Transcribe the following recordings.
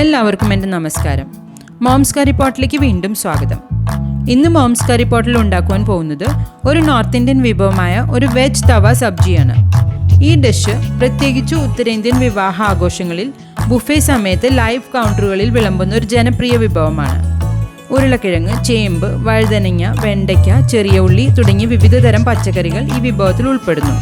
എല്ലാവർക്കും എന്റെ നമസ്കാരം. മോംസ് കറി പോട്ടിലേക്ക് വീണ്ടും സ്വാഗതം. ഇന്ന് മോംസ് കറി പോട്ടിൽ ഉണ്ടാക്കുവാൻ പോകുന്നത് ഒരു നോർത്ത് ഇന്ത്യൻ വിഭവമായ ഒരു വെജ് തവ സബ്ജിയാണ്. ഈ ഡിഷ് പ്രത്യേകിച്ച് ഉത്തരേന്ത്യൻ വിവാഹ ആഘോഷങ്ങളിൽ ബുഫേ സമയത്ത് ലൈവ് കൗണ്ടറുകളിൽ വിളമ്പുന്ന ഒരു ജനപ്രിയ വിഭവമാണ്. ഉരുളക്കിഴങ്ങ് ചേമ്പ് വഴുതനങ്ങ വെണ്ടയ്ക്ക ചെറിയ ഉള്ളി തുടങ്ങിയ വിവിധ തരം പച്ചക്കറികൾ ഈ വിഭവത്തിൽ ഉൾപ്പെടുന്നു.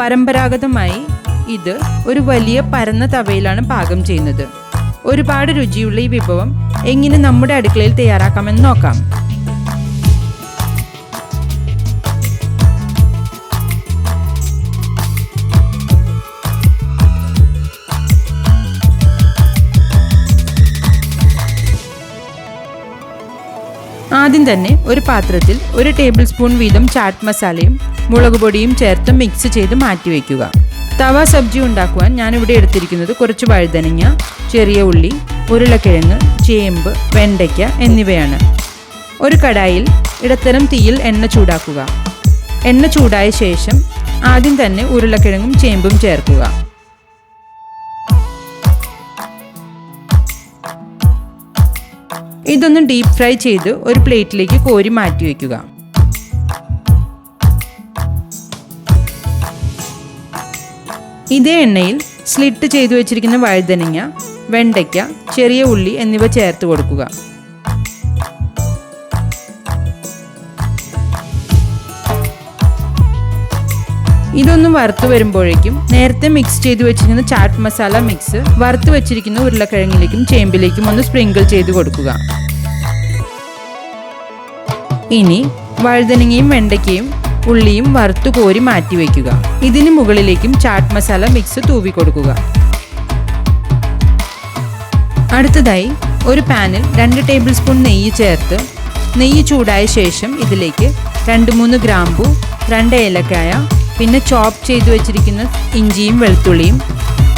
പരമ്പരാഗതമായി ഇത് ഒരു വലിയ പരന്ന തവയിലാണ് പാകം ചെയ്യുന്നത്. ഒരുപാട് രുചിയുള്ള ഈ വിഭവം എങ്ങനെ നമ്മുടെ അടുക്കളയിൽ തയ്യാറാക്കാമെന്ന് നോക്കാം. ആദ്യം തന്നെ ഒരു പാത്രത്തിൽ ഒരു ടേബിൾ സ്പൂൺ വീതം ചാറ്റ് മസാലയും മുളക് പൊടിയും ചേർത്ത് മിക്സ് ചെയ്ത് മാറ്റി വയ്ക്കുക തവ സബ്ജി ഉണ്ടാക്കുവാൻ ഞാനിവിടെ എടുത്തിരിക്കുന്നത് കുറച്ച് വഴുതനങ്ങ ചെറിയ ഉള്ളി ഉരുളക്കിഴങ്ങ് ചേമ്പ് വെണ്ടയ്ക്ക എന്നിവയാണ്. ഒരു കടായിൽ ഇടത്തരം തീയിൽ എണ്ണ ചൂടാക്കുക. എണ്ണ ചൂടായ ശേഷം ആദ്യം തന്നെ ഉരുളക്കിഴങ്ങും ചേമ്പും ചേർക്കുക. ഇതൊന്ന് ഡീപ് ഫ്രൈ ചെയ്ത് ഒരു പ്ലേറ്റിലേക്ക് കോരി മാറ്റി വയ്ക്കുക. ഇതേ എണ്ണയിൽ സ്ലിറ്റ് ചെയ്തു വെച്ചിരിക്കുന്ന വഴുതനങ്ങ വെണ്ടയ്ക്ക ചെറിയ ഉള്ളി എന്നിവ ചേർത്ത് കൊടുക്കുക. ഇതൊന്നും വറുത്ത് വരുമ്പോഴേക്കും നേരത്തെ മിക്സ് ചെയ്ത് വെച്ചിരിക്കുന്ന ചാറ്റ് മസാല മിക്സ് വറുത്ത് വെച്ചിരിക്കുന്ന ഉരുളക്കിഴങ്ങിലേക്കും ചേമ്പിലേക്കും ഒന്ന് സ്പ്രിങ്കിൾ ചെയ്ത് കൊടുക്കുക. ഇനി വഴുതനങ്ങയും വെണ്ടയ്ക്കയും ഉള്ളിയും വറുത്തു കോരി മാറ്റി വയ്ക്കുക. ഇതിന് മുകളിലേക്കും ചാട്ട് മസാല മിക്സ് തൂവി കൊടുക്കുക. അടുത്തതായി ഒരു പാനിൽ രണ്ട് ടേബിൾ സ്പൂൺ നെയ്യ് ചേർത്ത് നെയ്യ് ചൂടായ ശേഷം ഇതിലേക്ക് രണ്ട് മൂന്ന് ഗ്രാമ്പു രണ്ട് ഏലക്കായ പിന്നെ ചോപ്പ് ചെയ്തു വെച്ചിരിക്കുന്ന ഇഞ്ചിയും വെളുത്തുള്ളിയും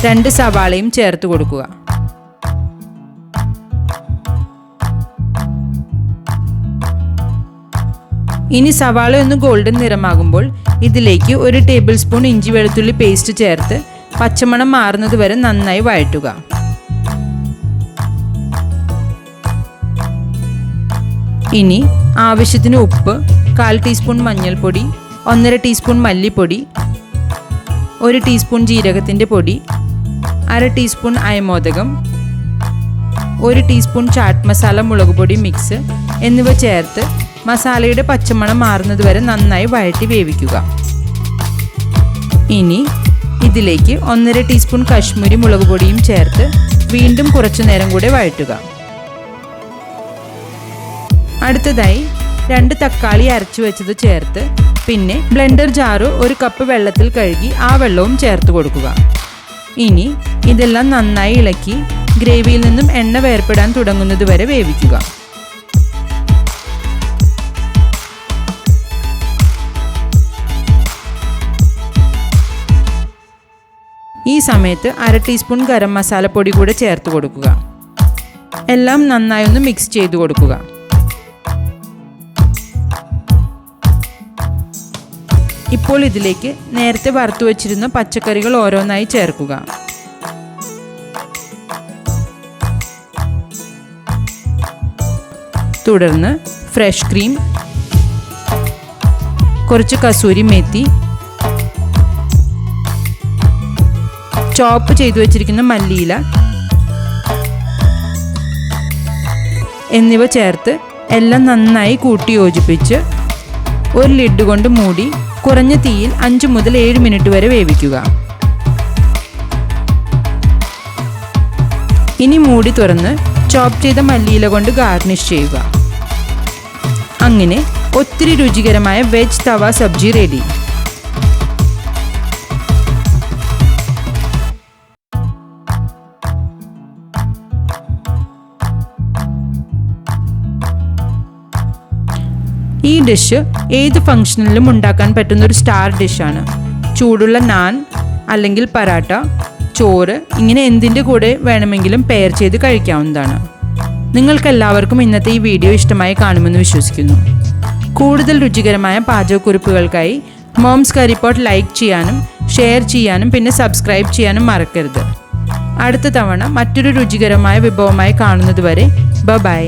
രണ്ട് സവാളയും ചേർത്ത് കൊടുക്കുക. ഇനി സവാള ഒന്ന് ഗോൾഡൻ നിറമാകുമ്പോൾ ഇതിലേക്ക് ഒരു ടേബിൾ സ്പൂൺ ഇഞ്ചി വെളുത്തുള്ളി പേസ്റ്റ് ചേർത്ത് പച്ചമണം മാറുന്നത് വരെ നന്നായി വഴറ്റുക. ഇനി ആവശ്യത്തിന് ഉപ്പ് കാൽ ടീസ്പൂൺ മഞ്ഞൾപ്പൊടി ഒന്നര ടീസ്പൂൺ മല്ലിപ്പൊടി ഒരു ടീസ്പൂൺ ജീരകത്തിന്റെ പൊടി അര ടീസ്പൂൺ അയമോദകം ഒരു ടീസ്പൂൺ ചാട്ട് മസാല മുളക് പൊടി മിക്സ് എന്നിവ ചേർത്ത് മസാലയുടെ പച്ചമണം മാറുന്നത് വരെ നന്നായി വഴറ്റി വേവിക്കുക. ഇനി ഇതിലേക്ക് ഒന്നര ടീസ്പൂൺ കശ്മീരി മുളക് പൊടിയും ചേർത്ത് വീണ്ടും കുറച്ചു നേരം കൂടെ വഴറ്റുക. അടുത്തതായി രണ്ട് തക്കാളി അരച്ചു വെച്ചത് ചേർത്ത് പിന്നെ ബ്ലെൻഡർ ജാറ് ഒരു കപ്പ് വെള്ളത്തിൽ കഴുകി ആ വെള്ളവും ചേർത്ത് കൊടുക്കുക. ഇനി ഇതെല്ലാം നന്നായി ഇളക്കി ഗ്രേവിയിൽ നിന്നും എണ്ണ വേർപ്പെടാൻ തുടങ്ങുന്നത് വരെ വേവിക്കുക. ഈ സമയത്ത് അര ടീസ്പൂൺ ഗരം മസാലപ്പൊടി കൂടെ ചേർത്ത് കൊടുക്കുക. എല്ലാം നന്നായി ഒന്ന് മിക്സ് ചെയ്ത് കൊടുക്കുക. ഇപ്പോൾ ഇതിലേക്ക് നേരത്തെ വറുത്തു വച്ചിരുന്ന പച്ചക്കറികൾ ഓരോന്നായി ചേർക്കുക. തുടർന്ന് ഫ്രഷ് ക്രീം കുറച്ച് കസൂരി മേത്തി ചോപ്പ് ചെയ്തു വെച്ചിരിക്കുന്ന മല്ലിയില എന്നിവ ചേർത്ത് എല്ലാം നന്നായി കൂട്ടി യോജിപ്പിച്ച് ഒരു ലിഡ് കൊണ്ട് മൂടി കുറഞ്ഞ തീയിൽ അഞ്ച് മുതൽ ഏഴ് മിനിറ്റ് വരെ വേവിക്കുക. ഇനി മൂടി തുറന്ന് ചോപ്പ് ചെയ്ത മല്ലിയില കൊണ്ട് ഗാർണിഷ് ചെയ്യുക. അങ്ങനെ ഒത്തിരി രുചികരമായ വെജ് തവ സബ്ജി റെഡി ഈ ഡിഷ് ഏത് ഫംഗ്ഷനിലും ഉണ്ടാക്കാൻ പറ്റുന്ന ഒരു സ്റ്റാർ ഡിഷാണ് ചൂടുള്ള നാൻ അല്ലെങ്കിൽ പരാട്ട ചോറ് ഇങ്ങനെ എന്തിന്റെ കൂടെ വേണമെങ്കിലും പെയർ ചെയ്ത് കഴിക്കാവുന്നതാണ്. നിങ്ങൾക്കെല്ലാവർക്കും ഇന്നത്തെ ഈ വീഡിയോ ഇഷ്ടമായി കാണുമെന്ന് വിശ്വസിക്കുന്നു. കൂടുതൽ രുചികരമായ പാചകക്കുറിപ്പുകൾക്കായി മോംസ് കറിപ്പോട്ട് ലൈക്ക് ചെയ്യാനും ഷെയർ ചെയ്യാനും പിന്നെ സബ്സ്ക്രൈബ് ചെയ്യാനും മറക്കരുത്. അടുത്ത തവണ മറ്റൊരു രുചികരമായ വിഭവമായി കാണുന്നതുവരെ ബ ബൈ